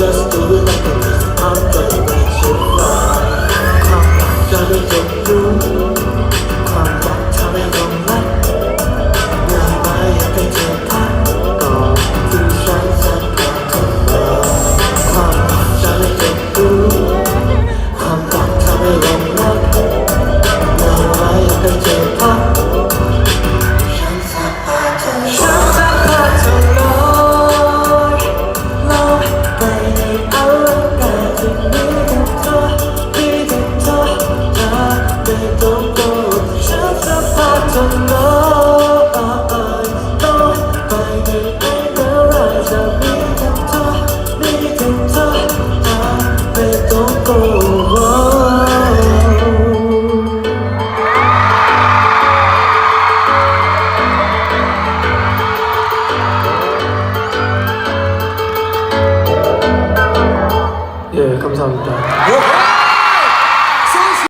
just do it like a I'm ลงรักจ็พาเธอลอยลอยไปในอารมณ์แต่ที่มีแเธอมีแต่เธอเธไม่ต้องกลัฉันสบาเธอลอยลอยไปในอารมณ์แต่มีแต่เธอมีแต่เธอเธไม่ต้องกลั 감사합니다. 뭐?